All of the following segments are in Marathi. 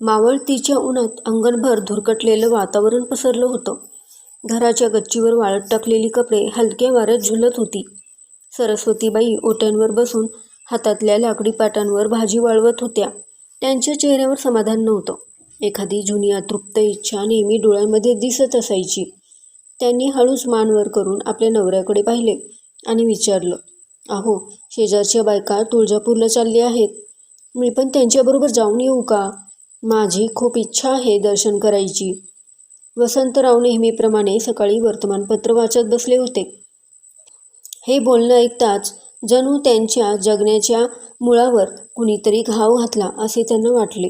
मावळतीच्या उन्हात अंगणभर धुरकटलेलं वातावरण पसरलं होतं. घराच्या गच्चीवर वाळत टाकलेली कपडे हलक्या वाऱ्यात झुलत होती. सरस्वतीबाई ओट्यांवर बसून हातातल्या लाकडी पाटांवर भाजी वाळवत होत्या. त्यांच्या चेहऱ्यावर समाधान नव्हतं. एखादी जुनी अतृप्त इच्छा नेहमी डोळ्यांमध्ये दिसत असायची. त्यांनी हळूच मानवर करून आपल्या नवऱ्याकडे पाहिले आणि विचारलं, अहो, शेजारच्या बायका तुळजापूरला चालली आहेत. मी पण त्यांच्याबरोबर जाऊन येऊ का? माझी खूप इच्छा आहे दर्शन करायची. वसंतराव नेहमीप्रमाणे सकाळी वर्तमानपत्र वाचत बसले होते. हे बोलणं ऐकताच जणू त्यांच्या जगण्याच्या मुळावर कुणीतरी घाव घातला असे त्यांना वाटले.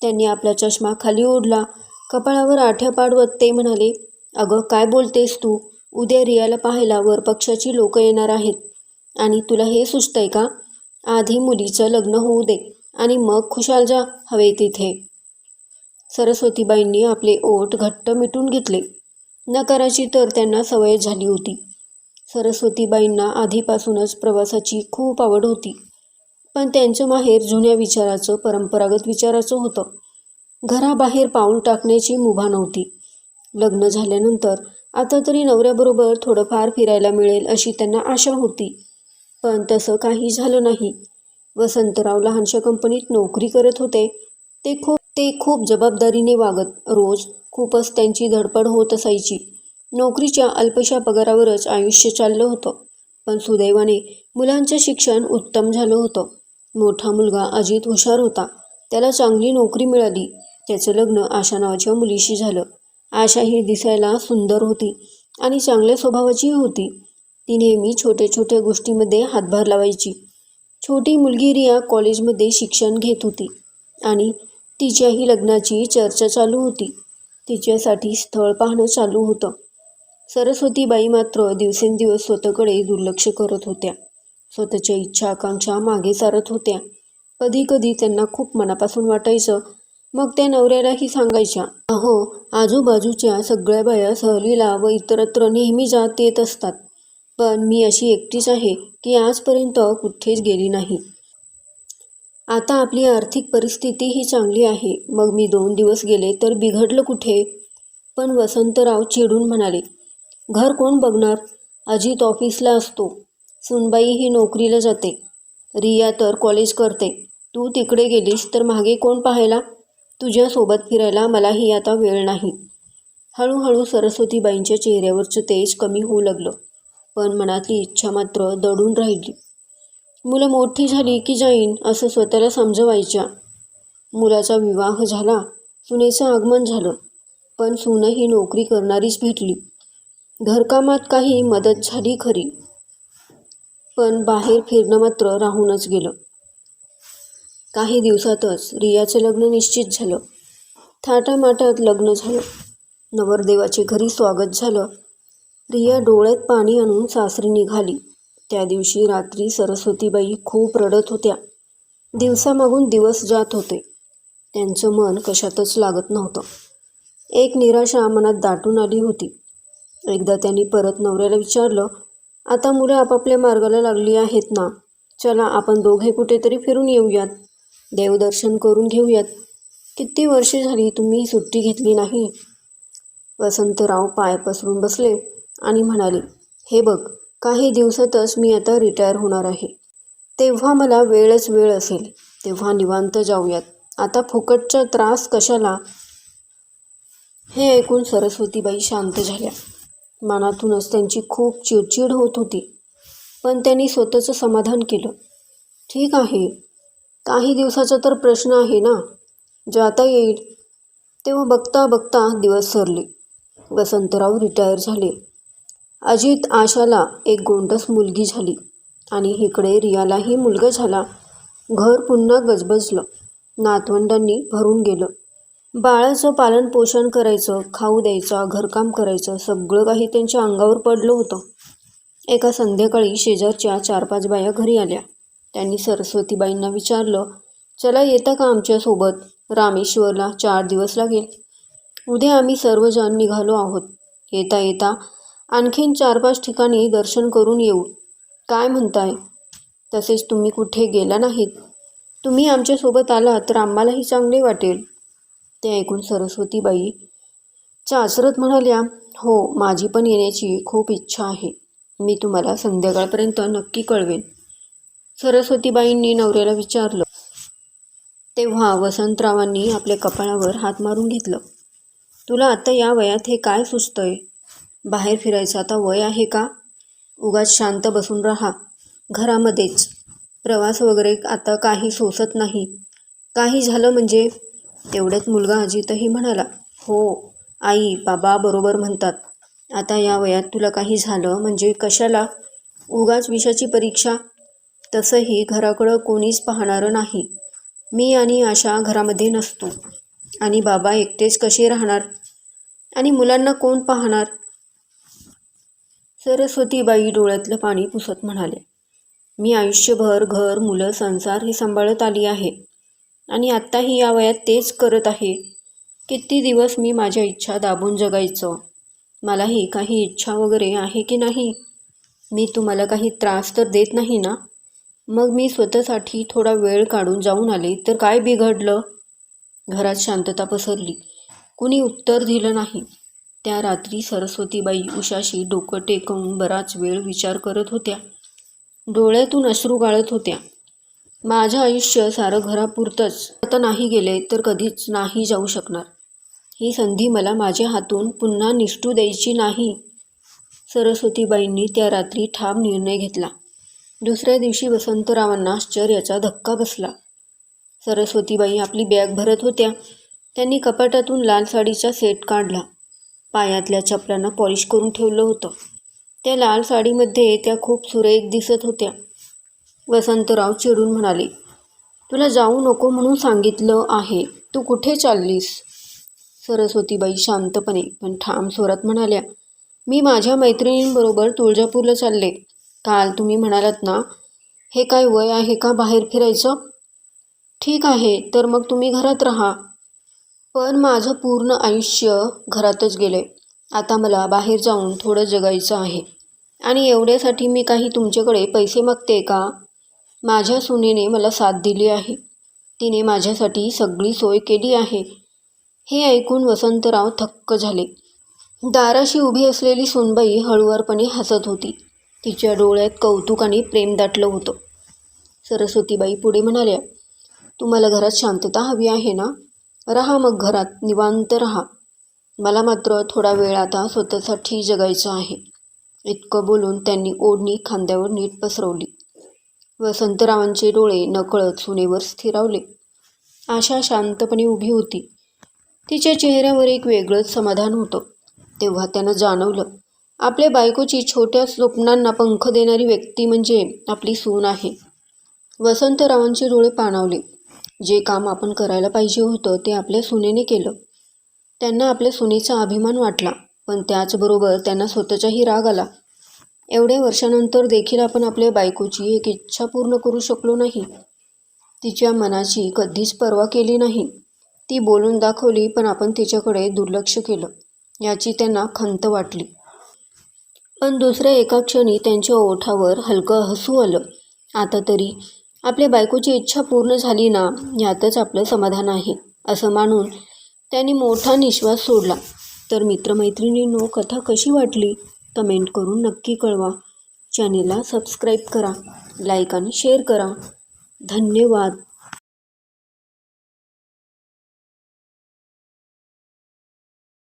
त्यांनी आपला चष्मा खाली ओढला. कपाळावर आठ्या पाडवत ते म्हणाले, अगं काय बोलतेस तू? उद्या रियाला पाहायला वर पक्षाची लोक येणार आहेत आणि तुला हे सुचतंय का? आधी मुलीचं लग्न होऊ दे आणि मग खुशाल जा हवे तिथे. सरस्वतीबाईंनी आपले ओठ घट्ट मिटून घेतले. नकाराची तर त्यांना सवयच झाली होती. सरस्वतीबाईंना आधीपासूनच प्रवासाची खूप आवड होती. पण त्यांचं माहेर जुन्या विचाराचं, परंपरागत विचाराचं होतं. घराबाहेर पाऊल टाकण्याची मुभा नव्हती. लग्न झाल्यानंतर आता तरी नवऱ्याबरोबर थोडंफार फिरायला मिळेल अशी त्यांना आशा होती. पण तसं काही झालं नाही. वसंतराव लहानशा कंपनीत नोकरी करत होते. ते खूप ते खूप जबाबदारीने वागत. रोज खूपच त्यांची धडपड होत असायची. नोकरीच्या अल्पशा पगारावरच आयुष्य चाललं होतं. पण सुदैवाने मुलांचं शिक्षण उत्तम झालं होतं. मोठा मुलगा अजित हुशार होता. त्याला चांगली नोकरी मिळाली. त्याचं लग्न आशा नावाच्या मुलीशी झालं. आशा ही दिसायला सुंदर होती आणि चांगल्या स्वभावाचीही होती. ती नेहमी छोट्या छोट्या गोष्टींमध्ये हातभार लावायची. छोटी मुलगी रिया कॉलेजमध्ये शिक्षण घेत होती आणि तिच्याही लग्नाची चर्चा चालू होती. तिच्यासाठी स्थळ पाहणं चालू होतं. सरस्वतीबाई मात्र दिवसेंदिवस स्वतःकडे दुर्लक्ष करत होत्या. स्वतःच्या इच्छा आकांक्षा मागे सारत होत्या. कधी कधी त्यांना खूप मनापासून वाटायचं. मग त्या नवऱ्यालाही सांगायच्या, अहो, आजूबाजूच्या सगळ्या बाया सहलीला व इतरत्र नेहमी जात येत असतात. पण मी अशी एकटीच आहे की आजपर्यंत कुठेच गेली नाही. आता आपली आर्थिक परिस्थितीही चांगली आहे. मग मी दोन दिवस गेले तर बिघडलं कुठे? पण वसंतराव चिडून म्हणाले, घर कोण बघणार? अजित ऑफिसला असतो. सुनबाई ही नोकरीला जाते. रिया तर कॉलेज करते. तू तिकडे गेलीस तर मागे कोण पाहायला? तुझ्यासोबत फिरायला मलाही आता वेळ नाही. हळूहळू सरस्वतीबाईंच्या चेहऱ्यावरचं तेज कमी होऊ लागलं. पण मनातली इच्छा मात्र दडून राहिली. मुलं मोठी झाली की जाईन असं स्वतःला समजवायच्या. मुलाचा विवाह झाला. सुनेचं आगमन झालं. पण सूनही नोकरी करणारीच भेटली. घरकामात काही मदत झाली खरी. पण बाहेर फिरणं मात्र राहूनच गेलं. काही दिवसातच रियाचं लग्न निश्चित झालं. थाटामाटात लग्न झालं. नवरदेवाचे घरी स्वागत झालं. रिया डोळ्यात पाणी आणून सासरी निघाली. त्या दिवशी रात्री सरस्वतीबाई खूप रडत होत्या. दिवसामागून दिवस जात होते. त्यांचं मन कशातच लागत नव्हतं. एक निराशा मनात दाटून आली होती. एकदा त्यांनी परत नवऱ्याला विचारलं, आता मुलं आपापल्या मार्गाला लागली आहेत ना, चला आपण दोघे कुठेतरी फिरून येऊयात. देवदर्शन करून घेऊयात. किती वर्षे झाली तुम्ही सुट्टी घेतली नाही. वसंतराव पाय पसरून बसले आणि म्हणाले, हे बघ, काही दिवसातच मी आता रिटायर होणार आहे. तेव्हा मला वेळच वेळ असेल. तेव्हा निवांत जाऊयात. आता फुकटचा त्रास कशाला? हे ऐकून सरस्वतीबाई शांत झाल्या. मनातूनच त्यांची खूप चिडचिड होत होती. पण त्यांनी स्वतःचं समाधान केलं. ठीक आहे. काही दिवसाचा तर प्रश्न आहे ना. जाता येईल. तेव्हा बघता बघता दिवस सरले. वसंतराव रिटायर झाले. अजित आशाला एक गोंडस मुलगी झाली आणि इकडे रियालाही मुलगा झाला. घर पुन्हा गजबजलं. नातवंडांनी भरून गेलं. बाळाचं पालनपोषण करायचं, खाऊ द्यायचं घरकाम करायचं सगळं काही त्यांच्या अंगावर पडलं होतं. एका संध्याकाळी शेजारच्या चार पाच बाया घरी आल्या. त्यांनी सरस्वतीबाईंना विचारलं, चला येता का आमच्यासोबत रामेश्वरला चार दिवस लागेल. उद्या आम्ही सर्वजण निघालो आहोत. येता येता आणखीन चार पाच ठिकाणी दर्शन करून येऊ. काय म्हणताय? तसेच तुम्ही कुठे गेला नाहीत. तुम्ही आमच्यासोबत आलात तर आम्हालाही चांगले वाटेल. ते ऐकून सरस्वतीबाई चाचरत म्हणाल्या हो माझी पण येण्याची खूप इच्छा आहे मी तुम्हाला संध्याकाळपर्यंत नक्की कळवेन सरस्वतीबाईंनी नवऱ्याला विचारलं तेव्हा वसंतरावांनी आपल्या कपाळावर हात मारून घेतलं तुला आता या वयात हे काय सुचतंय बाहेर फिरायचं. आता वय आहे का? उगाच शांत बसून राहा. घरामध्येच. प्रवास वगैरे आता काही सोसत नाही. काही झालं म्हणजे? तेवढ्यात मुलगा अजितही म्हणाला हो आई बाबा बरोबर म्हणतात. आता या वयात तुला काही झालं म्हणजे कशाला? उगाच विषाची परीक्षा? तसंही घराकडं कोणीच पाहणारं नाही. मी आणि आशा घरामध्ये नसतो. आणि बाबा एकटेच कसे राहणार? आणि मुलांना कोण पाहणार? सरस्वतीबाई डोळ्यातलं पाणी पुसत म्हणाले मी आयुष्यभर घर मुलं संसार हे सांभाळत आली आहे. आणि आत्ताही या वयात तेच करत आहे. किती दिवस मी माझ्या इच्छा दाबून जगायचं? मलाही काही इच्छा वगैरे आहे की नाही? मी तुम्हाला काही त्रास तर देत नाही ना? मग मी स्वतःसाठी थोडा वेळ काढून जाऊन आले तर काय बिघडलं? घरात शांतता पसरली. कुणी उत्तर दिलं नाही. त्या रात्री सरस्वतीबाई उषाशी डोकं टेकवून बराच वेळ विचार करत होत्या. डोळ्यातून अश्रू गाळत होत्या. माझं आयुष्य सारं घरापुरतंच. आता नाही गेले तर कधीच नाही जाऊ शकणार. ही संधी मला माझ्या हातून पुन्हा निष्ठू द्यायची नाही. सरस्वतीबाईंनी त्या रात्री ठाम निर्णय घेतला. दुसऱ्या दिवशी वसंतरावांना आश्चर्याचा धक्का बसला. सरस्वतीबाई आपली बॅग भरत होत्या. त्यांनी कपाटातून लाल साडीचा सेट काढला. पायातल्या चपलांना पॉलिश करून ठेवलं होतं. त्या लाल साडीमध्ये त्या खूप सुरेख दिसत होत्या. वसंतराव चिडून म्हणाले तुला जाऊ नको म्हणून सांगितलं आहे. तू कुठे चाललीस? सरस्वतीबाई शांतपणे पण ठाम स्वरात म्हणाल्या मी माझ्या मैत्रिणींबरोबर तुळजापूरला चालले. काल तुम्ही म्हणालात ना हे काय वय आहे का बाहेर फिरायचं? ठीक आहे तर मग तुम्ही घरात राहा. पण माझं पूर्ण आयुष्य घरातच गेलं आता मला बाहेर जाऊन थोडं जगायचं आहे. आणि एवढ्यासाठी मी काही तुमच्याकडे पैसे मागते का? माझ्या सुनेने मला साथ दिली आहे. तिने माझ्यासाठी सगळी सोय केली आहे. हे ऐकून वसंतराव थक्क झाले. दाराशी उभी असलेली सुनबाई हळुवारपणे हसत होती. तिच्या डोळ्यात कौतुक आणि प्रेम दाटलं होतं. सरस्वतीबाई पुढे म्हणाल्या तुम्हाला घरात शांतता हवी आहे ना? राहा मग घरात निवांत राहा. मला मात्र थोडा वेळ आता स्वतःसाठी जगायचं आहे. इतकं बोलून त्यांनी ओढणी खांद्यावर नीट पसरवली. वसंतरावांचे डोळे नकळत सुनेवर स्थिरावले. आशा शांतपणे उभी होती. तिच्या चेहऱ्यावर एक वेगळंच समाधान होतं. तेव्हा त्यानं जाणवलं आपल्या बायकोची छोट्या स्वप्नांना पंख देणारी व्यक्ती म्हणजे आपली सून आहे. वसंतरावांचे डोळे पाणावले. जे काम आपण करायला पाहिजे होतं ते आपल्या सुनेने केलं. त्यांना आपल्या सुनेचा अभिमान वाटला पण त्याचबरोबर त्यांना स्वतःचाही राग आला. एवढ्या वर्षानंतर देखील आपण आपल्या बायकोची एक इच्छा पूर्ण करू शकलो नाही. तिच्या मनाची कधीच पर्वा केली नाही. ती बोलून दाखवली पण आपण तिच्याकडे दुर्लक्ष केलं याची त्यांना खंत वाटली. पण दुसऱ्या एका क्षणी त्यांच्या ओठावर हलकं हसू आलं. आता तरी आपल्या बायकोची इच्छा पूर्ण झाली ना यातच आपलं समाधान आहे असं मानून त्यांनी मोठा निश्वास सोडला. तर मित्रमैत्रिणींनो कथा कशी वाटली? कमेंट करून नक्की कळवा. चॅनेलला सबस्क्राईब करा लाईक आणि शेअर करा. धन्यवाद.